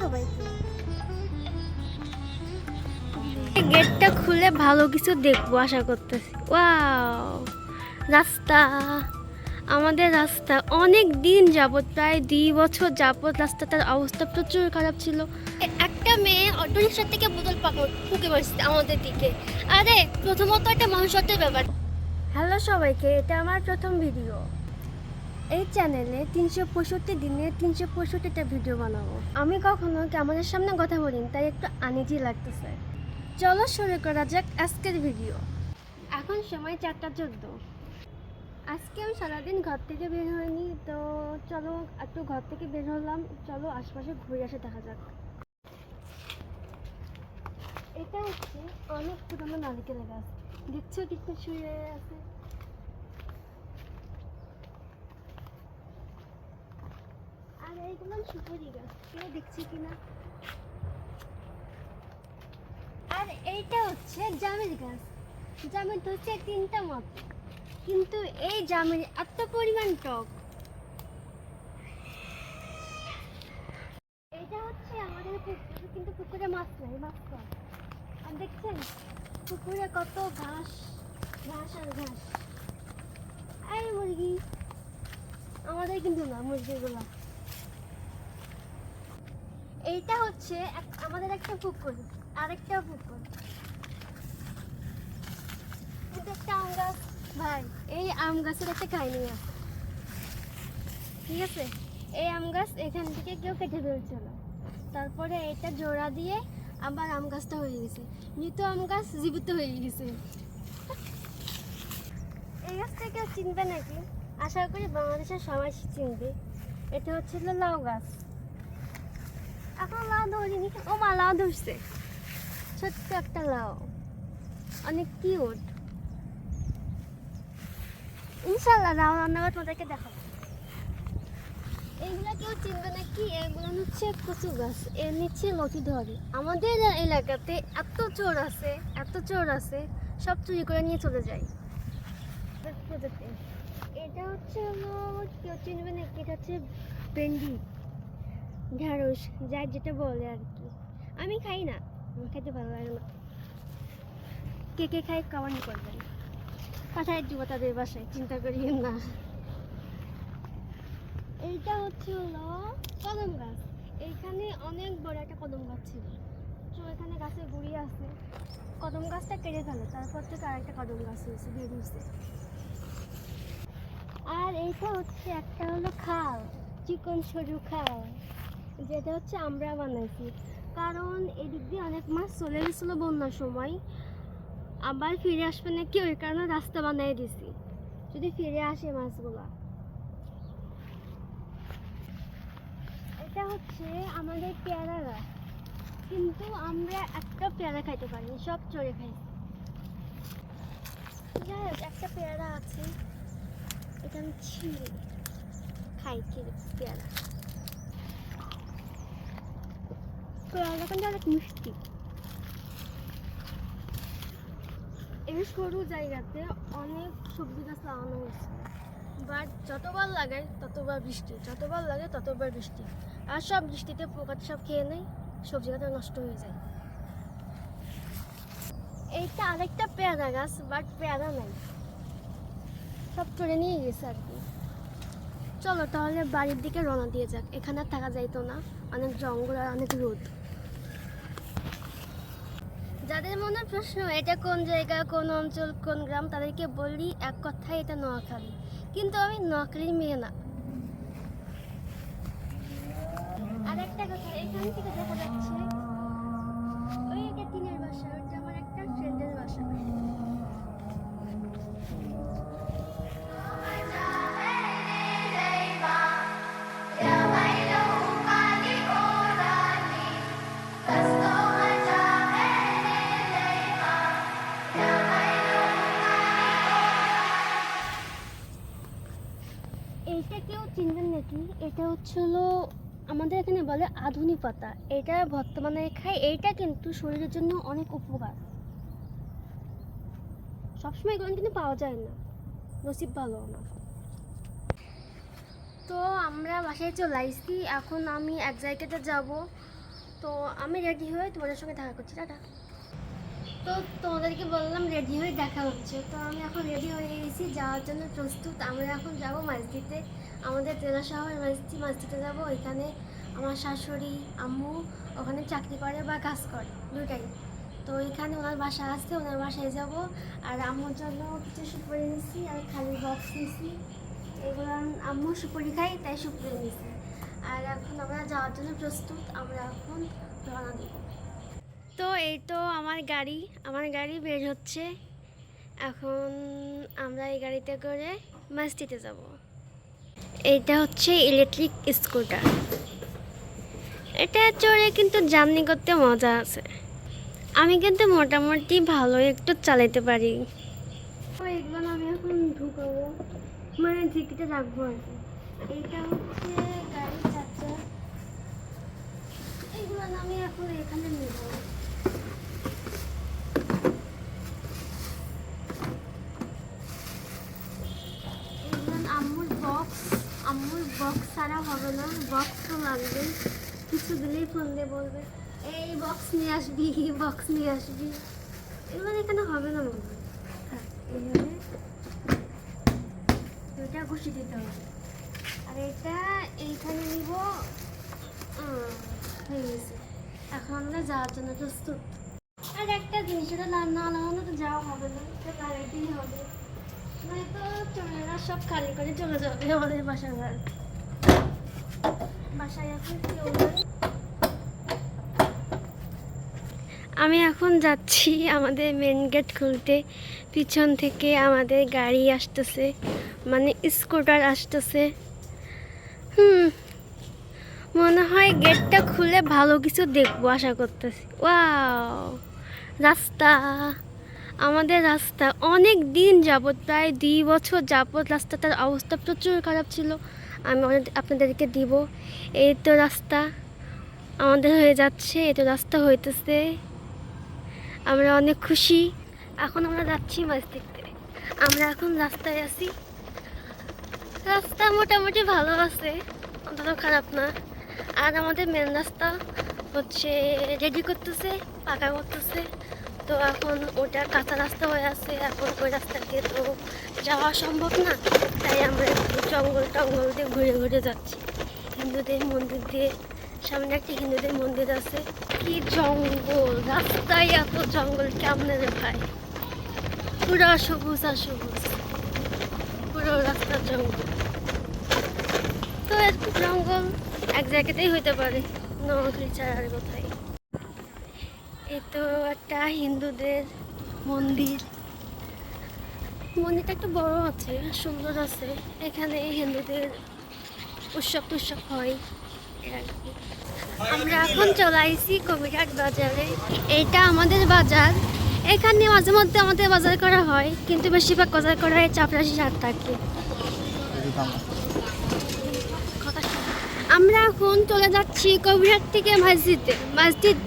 সবাইকে। গেটটা খুলে ভালো কিছু দেখব আশা করতেছি। ওয়াও রাস্তা আমাদের রাস্তা। অনেক দিন যাবৎ প্রায় দুই বছর যাবত রাস্তাটার অবস্থা প্রচুর খারাপ ছিল। একটা মেয়ে অটো রিক্সা থেকে বোতল পাকড় ফুকে পড়ছে আমাদের দিকে। আরে প্রথমত একটা মানুষত্বের ব্যাপার। হ্যালো সবাইকে এটা আমার প্রথম ভিডিও। এই চ্যানেলে তিনশো পঁয়ষট্টি দিনে তিনশো পঁয়ষট্টিটা ভিডিও বানাবো। আমি কখনো ক্যামেরার সামনে কথা বলিনি, তাই একটু আনিজি লাগতেছে। চলো শুরু করা যাক আজকের ভিডিও এখন সময় চারটা চোদ্দ। আজকে আমি সারাদিন ঘর থেকে বের হয়নি তো চলো একটু ঘর থেকে বের হলাম। চলো আশপাশে ঘুরে আসে, দেখা যাক। এটা হচ্ছে অনেক পুরনো নারিকেল গাছ। দেখছ কিছু শুয়ে আছে আর এইগুলো কেউ দেখছি কিনা? আর এইটা হচ্ছে জামের গাছ। জামের হচ্ছে তিনটা মত কিন্তু এই জামের এত পরিমাণ টক। হচ্ছে আমাদের পুকুর, কিন্তু পুকুরে মাছ নাই, মাছ কম। আর দেখছেন, পুকুরে কত ঘাস ঘাস আর ঘাস। এই মুরগি। আমাদের কিন্তু না মুরগিগুলো। এইটা হচ্ছে আমাদের একটা পুকুর, আরেকটা পুকুর। একটা আম গাছ। ভাই, এই আম গাছের একটা ঠিক আছে? এই আম গাছ এখান থেকে কেউ তারপরে এটা জোড়া দিয়ে আবার আম গাছটা হয়ে আম গাছ জীবিত হয়ে এই নাকি? আশা করি বাংলাদেশের সবাই চিনবে। এটা হচ্ছিল লাউ গাছ। এখন লাউ ধরিনি ও মা লাউ ধরছে। ছোট্ট একটা লাউ। অনেক কিউট ইনশাল্লাহ লাউ রান্না করে তোমাদেরকে দেখাবো। এইগুলা কেউ চিনবে না কি, এগুলো হচ্ছে কচু গাছ। এর নিচে লতি ধরে। আমাদের এলাকাতে এত চোর আছে, এত চোর আছে, সব চুরি করে নিয়ে চলে যায়। এটা হচ্ছে কেউ চিনবে না কি? এটা হচ্ছে ভেন্ডি। ঢ্যাঁড়স যার যেটা বলে আর কি। আমি খাই না খেতে ভালো লাগে না। কে কে খাই কামানি করবেন। পাঠাই দিব তাদের বাসায়, চিন্তা করি না। এইটা হচ্ছে হলো কদম গাছ। এইখানে অনেক বড় একটা কদম গাছ ছিল। তো এখানে গাছের গুড়ি আছে। কদম গাছটা কেটে ফেলে, তারপর থেকে আরেকটা কদম গাছ হয়েছে, বের হয়েছে। আর এইটা হচ্ছে একটা হলো খাল, চিকন সরু খাল। যেটা হচ্ছে আমরা বানাইছি। কারণ এদিক দিয়ে অনেক মাছ চলে গেছিল বন্যার সময়। আবার ফিরে আসবে না কি ওই কারণে রাস্তা বানিয়ে দিছি। যদি ফিরে আসে মাছগুলা। এটা হচ্ছে আমাদের পেয়ারা গাছ। কিন্তু আমরা একটা পেয়ারা খাইতে পারিনি, সব চড়ে খাই যাই হোক, একটা পেয়ারা আছে। এটা আমি ছিঁড়ে খাই পেয়ারা। কিন্তু অনেক মিষ্টি। এই সরু জায়গাতে অনেক সবজি গাছ লাগানো হয়েছে। বাট যতবার লাগাই, ততবার বৃষ্টি। যতবার লাগে, ততবার বৃষ্টি। আর সব বৃষ্টিতে পোকাতে সব খেয়ে নেয়, সবজি গাছ নষ্ট হয়ে যায়। এইটা আরেকটা পেয়ারা গাছ, বাট পেয়ারা নাই। সব চড়ে নিয়ে গেছে আর কি। চলো তাহলে বাড়ির দিকে রওনা দিয়ে যাক। এখানে থাকা যাইতো না। অনেক জঙ্গল আর অনেক রোদ। যাদের মনে প্রশ্ন, এটা কোন জায়গা, কোন অঞ্চল, কোন গ্রাম? তাদেরকে বলি, এক কথায় এটা নোয়াখালী। কিন্তু আমি নোয়াখালীর মেয়ে না। আর একটা কথা, এখান থেকে দেখা যাচ্ছে নাকি এটা হচ্ছে হলো, আমাদের এখানে বলে আধুনিক পাতা। এটা বর্তমানে খাই এইটা কিন্তু শরীরের জন্য অনেক উপকার। সবসময় এগুলো কিন্তু পাওয়া যায় না। নসিব ভালো আমার তো আমরা বাসায় চলে আসছি। এখন আমি এক জায়গাতে যাব। তো আমি রেডি হয়ে তোমাদের সঙ্গে দেখা করছি। টাটা। তো তোমাদেরকে বললাম রেডি হয়ে দেখা হচ্ছে। তো আমি এখন রেডি হয়ে গেছি। যাওয়ার জন্য প্রস্তুত। আমরা এখন যাব মসজিদে আমাদের তেলা শহরের মসজিদ মসজিদে যাব, ওইখানে আমার শাশুড়ি, আম্মু ওখানে চাকরি করে বা কাজ করে দুটাই তো ওইখানে ওনার বাসা আসছে ওনার বাসায় যাব। আর আম্মুর জন্য কিছু সুপারি নিচ্ছি আর খালি বক্স নিচ্ছি এগুলো আম্মু সুপারি খাই তাই সুপারি নিচ্ছি আর এখন আমরা যাওয়ার জন্য প্রস্তুত, আমরা এখন রওনা দিব। তো এই তো আমার গাড়ি আমার গাড়ি বের হচ্ছে। এখন আমরা এই গাড়িতে করে মাস্তিতে যাব। এইটা হচ্ছে ইলেকট্রিক স্কুটার এটা চড়ে কিন্তু জার্নি করতে মজা আছে। আমি কিন্তু মোটামুটি ভালো একটু চালাতে পারি। এগুলো আমি এখন ঢুকাবো মানে ঝিকিতে রাখব আর কি। এইটা হচ্ছে গাড়ির চার্জার এইগুলো আমি এখন এখানে নেব এগুলো আম্মুর বক্স আম্মুর বক্স ছাড়া হবে না বক্স তো লাগবে। কিছু দিলেই ফোন দিয়ে বলবে, এই বক্স নিয়ে আসবি বক্স নিয়ে আসবি। এগুলো এখানে হবে না মনে হয়। এইভাবে এটা ঘুষি দিতে হবে। আর এটা এইখানে নিব হয়ে গেছে। এখন আমরা যাওয়ার জন্য প্রস্তুত। আর একটা জিনিস, এটা না লাগানো তো যাওয়া হবে না, এটা লাগাইতেই হবে। নয়তো চোরেরা সব খালি করে চলে যাবে আমাদের বাসা ঘর আমি এখন যাচ্ছি আমাদের মেন গেট খুলতে। পিছন থেকে আমাদের গাড়ি আসতেছে মানে স্কুটার আসতেছে। হুম, মনে হয় গেটটা খুলে ভালো কিছু দেখব আশা করতেছি। ওয়াও রাস্তা, আমাদের রাস্তা। অনেক দিন যাবত প্রায় দুই বছর যাবত রাস্তাটার অবস্থা প্রচুর খারাপ ছিল। আমি আপনাদেরকে দিব। এই তো রাস্তা আমাদের হয়ে যাচ্ছে, এই তো রাস্তা হইতেছে। আমরা অনেক খুশি। এখন আমরা যাচ্ছি মসজিদে আমরা এখন রাস্তায় আছি। রাস্তা মোটামুটি ভালো আছে অতটা খারাপ না। আর আমাদের মেন রাস্তা হচ্ছে রেডি করতেছে, পাকা করতেছে। তো এখন ওটা কাঁচা রাস্তা হয়ে আছে, এখন ওই রাস্তা দিয়ে তো যাওয়া সম্ভব না। তাই আমরা জঙ্গল টঙ্গল দিয়ে ঘুরে ঘুরে যাচ্ছি। হিন্দুদের মন্দির দিয়ে সামনে একটা হিন্দুদের মন্দির আছে। কি জঙ্গল, রাস্তায় এত জঙ্গল কেমনে রে ভাই? পুরো সবুজ আর সবুজ। পুরো রাস্তার জঙ্গল। তো জঙ্গল এক জায়গাতেই হইতে পারে। নোয়াখালী ছাড়া আর কোথায় এই তো একটা হিন্দুদের মন্দির। মন্দিরটা একটু বড় আছে, সুন্দর আছে। এখানে হিন্দুদের উৎসব টুৎসব হয়। আমরা এখন চলে আইছি কবিরহাট বাজারে। এটা আমাদের বাজার। এখানে মাঝে মধ্যে আমাদের বাজার করা হয়, কিন্তু বেশিরভাগ বাজার করা হয় চাপরাশি সাত থাকে আমরা এখন চলে যাচ্ছি কবিরহাট থেকে মসজিদে। মসজিদ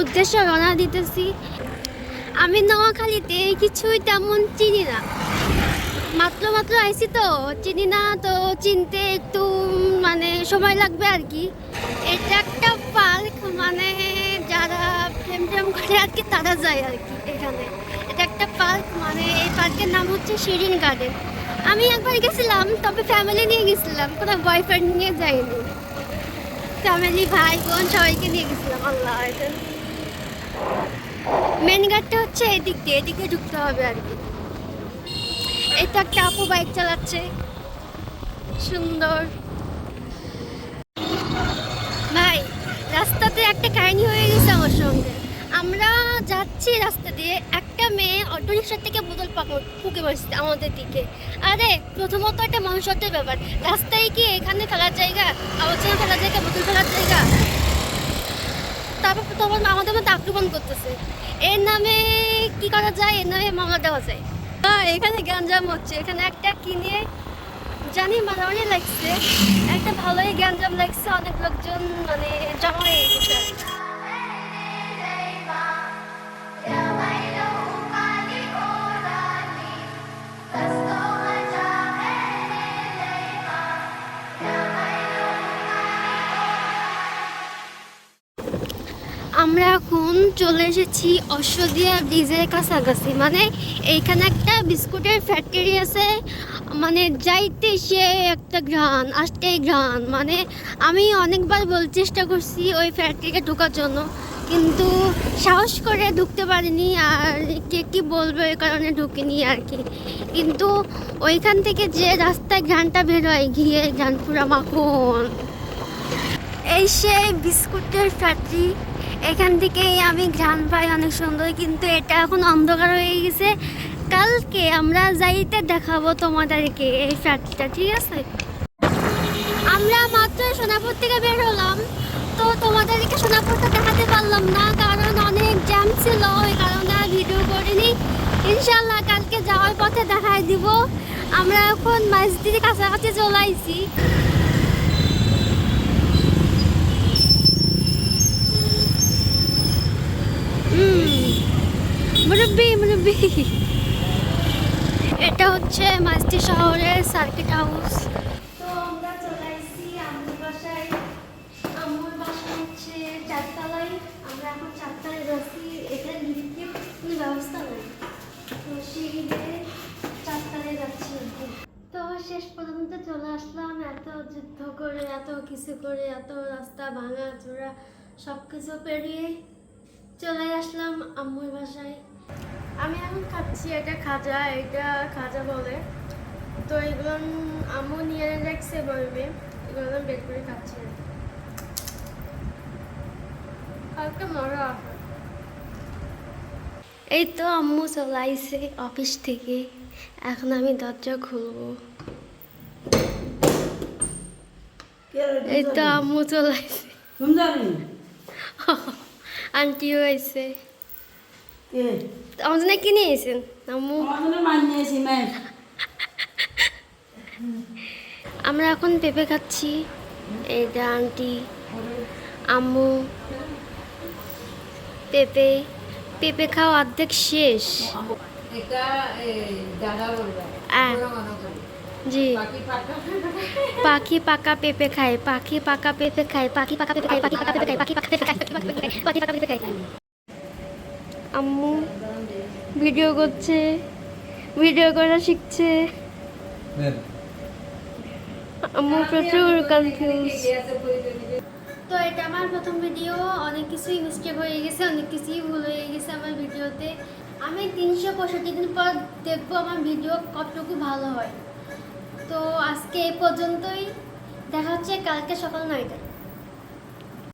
উদ্দেশ্যে রওনা দিতেছি। আমি নোয়াখালীতে কিছুই তেমন চিনি না। মাত্র মাত্র আইছি তো, চিনি না তো চিনতে একটু মানে সময় লাগবে আর কি। এটা একটা পার্ক মানে যারা প্রেম প্রেম করে আর কি, তারা যায় আর কি এখানে। এটা একটা পার্ক মানে এই পার্কের নাম হচ্ছে শিরিন গার্ডেন। আমি একবার গেছিলাম, তবে ফ্যামিলি নিয়ে গেছিলাম, কোনো বয়ফ্রেন্ড নিয়ে যাইনি। ফ্যামিলি, ভাই বোন সবাইকে নিয়ে গেছিলাম, আল্লাহ মেন গার্ডটা হচ্ছে এদিক দিয়ে, এদিক ঢুকতে হবে আর কি। এটা একটা আপু বাইক চালাচ্ছে। সুন্দর। ভাই, রাস্তাতে একটা কাহিনী হয়ে গেছে আমার সঙ্গে। আমরা যাচ্ছি রাস্তা দিয়ে একটা মেয়ে অটো রিক্সার থেকে বোতল ফুকে মারছে আমাদের দিকে। আরে, প্রথমত একটা মানুষত্বের ব্যাপার। রাস্তায় কি এখানে ফেলার জায়গা? আলোচনা ফেলার জায়গা, বোতল ফেলার জায়গা? তারপর তখন আমাদের মধ্যে আক্রমণ করতেছে। এর নামে কি করা যায়? এর নামে মামলা দেওয়া যায়। হ্যাঁ এখানে গ্যাঞ্জাম হচ্ছে। এখানে একটা কিনে জানি মারামারি লাগছে। একটা ভালোই গ্যাঞ্জাম লাগছে। অনেক লোকজন মানে জমা চলে এসেছি অশ্বদিয়া ব্রিজের কাছাকাছি। মানে এইখানে একটা বিস্কুটের ফ্যাক্টরি আছে। মানে যাইতে সে একটা গ্রান আসতে গ্রান মানে আমি অনেকবার বল চেষ্টা করছি ওই ফ্যাক্টরিতে ঢোকার জন্য। কিন্তু সাহস করে ঢুকতে পারিনি আর কে কি বলবে ওই কারণে ঢুকিনি আর কি। কিন্তু ওইখান থেকে যে রাস্তায় ঘ্রানটা বেরোয়, গিয়ে ঘ্রান পুরা মাখন। এই সেই বিস্কুটের ফ্যাক্টরি এখান থেকেই আমি ঘ্রাণ পাই অনেক সুন্দর, কিন্তু এটা এখন অন্ধকার হয়ে গেছে। কালকে আমরা যাইতে দেখাবো তোমাদেরকে এই ফ্যাক্টরিটা ঠিক আছে? আমরা মাত্র সোনাপুর থেকে বের হলাম, তো তোমাদেরকে সোনাপুরটা দেখাতে পারলাম না, কারণ অনেক জ্যাম ছিল, ওই কারণে আর ভিডিও করিনি। ইনশাল্লাহ কালকে যাওয়ার পথে দেখাই দিব। আমরা এখন মসজিদের কাছাকাছি চলে মুরব্বি এটা হচ্ছে মাস্তি শহরের সার্কিট হাউস তো আমরা চলে আম্মুর বাসায়। আম্মুর হচ্ছে চারতলায়। আমরা এখন যাচ্ছি ব্যবস্থা নেই। তো শেষ পর্যন্ত চলে আসলাম। এত যুদ্ধ করে, এত কিছু করে, এত রাস্তা ভাঙা, চোরা পেরিয়ে চলে আসলাম আম্মুর বাসায়। আমি এখন খাচ্ছি এটা খাজা এটা খাজা বলে। তো এগুলো আম্মু নিয়ে রাখছে বলবে এগুলো আমি বের করে খাচ্ছি। হালকা মজা এই তো আম্মু চলাইছে অফিস থেকে। এখন আমি দরজা খুলবো। এই তো আম্মু চলাইছে আন্টিও আইছে। কে? আমার জন্য কি আম্মু। আমার এখন পেঁপে খাচ্ছি। এইটা আন্টি আম্মু পেঁপে। পেঁপে খাওয়া অর্ধেক শেষ। এটা আহ, জি। পাখি পাকা পেঁপে খায় পাখি পাকা পেঁপে খায় পাখি পাকা পেঁপে খায় পাখি পাকা পেঁপে খায় পাখি পাকা পেঁপে খায় পাখি পাকা পেঁপে খায় পাখি পাকা পেঁপে খায়। আম্মু। ভিডিও করছে ভিডিও করা শিখছে। আম্মু প্রচুর কনফিউজ তো এটা আমার প্রথম ভিডিও অনেক কিছুই মিস্টেক হয়ে গেছে অনেক কিছুই ভুল হয়ে গেছে আমার ভিডিওতে। আমি তিনশো পঁয়ষট্টি দিন পর দেখব আমার ভিডিও কতটুকু ভালো হয়। তো আজকে এই পর্যন্তই। দেখা হচ্ছে কালকে সকাল নয়টায়।